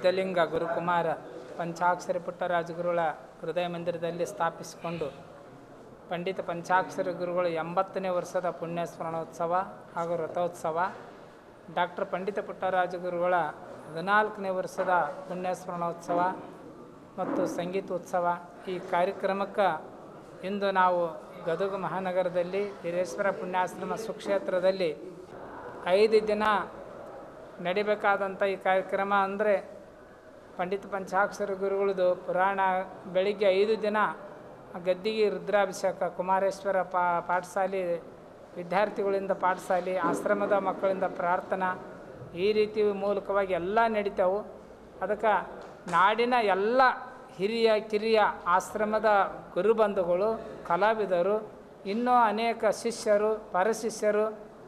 ಸಿದ್ಧಲಿಂಗ ಗುರುಕುಮಾರ, ಪಂಚಾಕ್ಷರಿ ಪುಟ್ಟರಾಜ ಗುರುಗಳ ಹೃದಯ ಮಂದಿರದಲ್ಲಿ ಸ್ಥಾಪಿಸಿಕೊಂಡು ಪಂಡಿತ ಪಂಚಾಕ್ಷರಿ ಗುರುಗಳು ಎಂಬತ್ತನೇ ವರ್ಷದ ಪುಣ್ಯ ಸ್ಮರಣೋತ್ಸವ ಹಾಗೂ ರಥೋತ್ಸವ, ಡಾಕ್ಟರ್ ಪಂಡಿತ ಪುಟ್ಟರಾಜ ಗುರುಗಳ ಹದಿನಾಲ್ಕನೇ ವರ್ಷದ ಪುಣ್ಯ ಸ್ಮರಣೋತ್ಸವ ಮತ್ತು ಸಂಗೀತೋತ್ಸವ. ಈ ಕಾರ್ಯಕ್ರಮಕ್ಕೆ ಇಂದು ನಾವು ಗದಗ ಮಹಾನಗರದಲ್ಲಿ ವೀರೇಶ್ವರ ಪುಣ್ಯಾಶ್ರಮ ಸುಕ್ಷೇತ್ರದಲ್ಲಿ ಐದು ದಿನ ನಡಿಬೇಕಾದಂಥ ಈ ಕಾರ್ಯಕ್ರಮ ಅಂದರೆ ಪಂಡಿತ ಪಂಚಾಕ್ಷರ ಗುರುಗಳದು ಪುರಾಣ ಬೆಳಿಗ್ಗೆ ಐದು ದಿನ ಗದ್ದಿಗೆ ರುದ್ರಾಭಿಷೇಕ, ಕುಮಾರೇಶ್ವರ ಪಾಠಶಾಲೆ, ವಿದ್ಯಾರ್ಥಿಗಳಿಂದ ಪಾಠಶಾಲೆ, ಆಶ್ರಮದ ಮಕ್ಕಳಿಂದ ಪ್ರಾರ್ಥನಾ, ಈ ರೀತಿ ಮೂಲಕವಾಗಿ ಎಲ್ಲ ನಡೀತಾವೆ. ಅದಕ್ಕೆ ನಾಡಿನ ಎಲ್ಲ ಹಿರಿಯ, ಕಿರಿಯ ಆಶ್ರಮದ ಗುರುಬಂಧುಗಳು ಕಲಾವಿದರು, ಇನ್ನೂ ಅನೇಕ ಶಿಷ್ಯರು, ಪರಶಿಷ್ಯರು,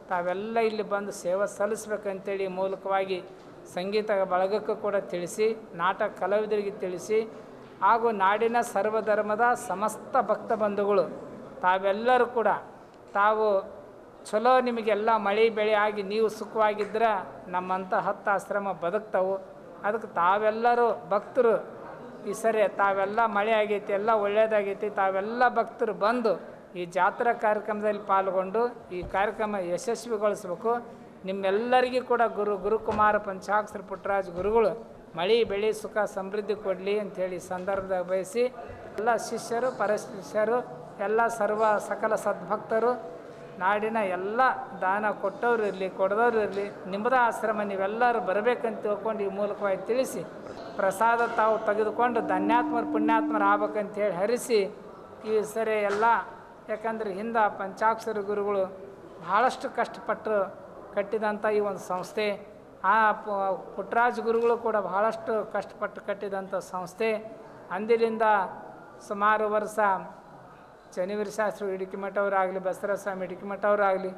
ತಾವೆಲ್ಲ ಇಲ್ಲಿ ಬಂದು ಸೇವೆ ಸಲ್ಲಿಸ್ಬೇಕಂತೇಳಿ ಮೂಲಕವಾಗಿ ಸಂಗೀತ ಬಳಗಕ್ಕೂ ಕೂಡ ತಿಳಿಸಿ ನಾಟಕ ಕಲಾವಿದರಿಗೆ ತಿಳಿಸಿ, ಹಾಗೂ ನಾಡಿನ ಸರ್ವಧರ್ಮದ ಸಮಸ್ತ ಭಕ್ತ ಬಂಧುಗಳು, ತಾವೆಲ್ಲರೂ ಕೂಡ ತಾವು ಚಲೋ ನಿಮಗೆಲ್ಲ ಮಳೆ ಬೆಳೆ ಆಗಿ ನೀವು ಸುಖವಾಗಿದ್ದರೆ ನಮ್ಮಂಥ ಹತ್ತು ಆಶ್ರಮ ಬದುಕ್ತವು. ಅದಕ್ಕೆ ತಾವೆಲ್ಲರೂ ಭಕ್ತರು, ಈ ಸರಿ ತಾವೆಲ್ಲ ಮಳೆ ಆಗೈತಿ, ಎಲ್ಲ ಒಳ್ಳೆಯದಾಗೈತಿ ತಾವೆಲ್ಲ ಭಕ್ತರು ಬಂದು ಈ ಜಾತ್ರಾ ಕಾರ್ಯಕ್ರಮದಲ್ಲಿ ಪಾಲ್ಗೊಂಡು ಈ ಕಾರ್ಯಕ್ರಮ ಯಶಸ್ವಿಗೊಳಿಸ್ಬೇಕು. ನಿಮ್ಮೆಲ್ಲರಿಗೂ ಕೂಡ ಗುರು, ಗುರುಕುಮಾರ ಪಂಚಾಕ್ಷರ ಪುಟ್ಟರಾಜ ಗುರುಗಳು, ಮಳೆ, ಬೆಳೆ, ಸುಖ, ಸಮೃದ್ಧಿ ಕೊಡಲಿ ಅಂಥೇಳಿ ಸಂದರ್ಭದಾಗ ಬಯಸಿ, ಎಲ್ಲ ಶಿಷ್ಯರು, ಪರಶಿಷ್ಯರು, ಎಲ್ಲ ಸರ್ವ ಸಕಲ ಸದ್ಭಕ್ತರು, ನಾಡಿನ ಎಲ್ಲ ದಾನ ಕೊಟ್ಟವರು ಇರಲಿ, ಕೊಡದವ್ರು ಇರಲಿ, ನಿಮ್ಮದ ಆಶ್ರಮ ನೀವೆಲ್ಲರೂ ಬರಬೇಕಂತ ತಿಳ್ಕೊಂಡು ಈ ಮೂಲಕವಾಗಿ ತಿಳಿಸಿ, ಪ್ರಸಾದ ತಾವು ತೆಗೆದುಕೊಂಡು ಧನ್ಯಾತ್ಮರು, ಪುಣ್ಯಾತ್ಮರು ಆಗ್ಬೇಕಂತೇಳಿ ಹರಿಸಿ, ಈ ಸರಿ ಎಲ್ಲ, ಯಾಕಂದ್ರೆ ಹಿಂದೆ ಪಂಚಾಕ್ಷರ ಗುರುಗಳು ಭಾಳಷ್ಟು ಕಷ್ಟಪಟ್ಟು ಕಟ್ಟಿದಂಥ ಈ ಒಂದು ಸಂಸ್ಥೆ, ಆ ಪುಟ್ಟರಾಜ ಗುರುಗಳು ಕೂಡ ಬಹಳಷ್ಟು ಕಷ್ಟಪಟ್ಟು ಕಟ್ಟಿದಂಥ ಸಂಸ್ಥೆ. ಅಂದಿನಿಂದ ಸುಮಾರು ವರ್ಷ ಚನಿವೀರ ಶಾಸ್ತ್ರಿ ಇಡುಕಿಮಠವರಾಗಲಿ ಬಸವರಾಜ ಸ್ವಾಮಿ ಇಡುಕಿಮಠವರಾಗಲಿ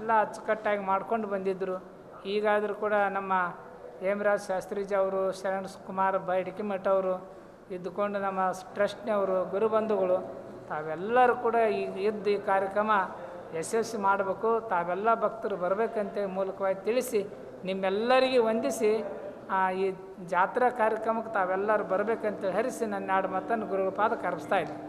ಎಲ್ಲ ಅಚ್ಚುಕಟ್ಟಾಗಿ ಮಾಡ್ಕೊಂಡು ಬಂದಿದ್ದರು ಈಗಾದರೂ ಕೂಡ ನಮ್ಮ ಹೇಮರಾಜ್ ಶಾಸ್ತ್ರೀಜಿ ಅವರು, ಶರಣ ಕುಮಾರ್ ಬ ಅವರು ಇದ್ದುಕೊಂಡು ನಮ್ಮ ಟ್ರಸ್ಟ್ನವರು ಗುರುಬಂಧುಗಳು, ತಾವೆಲ್ಲರೂ ಕೂಡ ಈಗ ಇದ್ದು ಈ ಕಾರ್ಯಕ್ರಮ ಯಶಸ್ವಿ ಮಾಡಬೇಕು, ತಾವೆಲ್ಲ ಭಕ್ತರು ಬರಬೇಕಂತ ಮೂಲಕವಾಗಿ ತಿಳಿಸಿ, ನಿಮ್ಮೆಲ್ಲರಿಗೆ ವಂದಿಸಿ ಈ ಜಾತ್ರಾ ಕಾರ್ಯಕ್ರಮಕ್ಕೆ ತಾವೆಲ್ಲರೂ ಬರಬೇಕಂತೇಳಿ ಹರಿಸಿ ನನ್ನ ಎರಡು ಮತ್ತನ್ನು ಗುರುಗಳ ಪಾದ ಕರೆಸ್ತಾ ಇದ್ದೀನಿ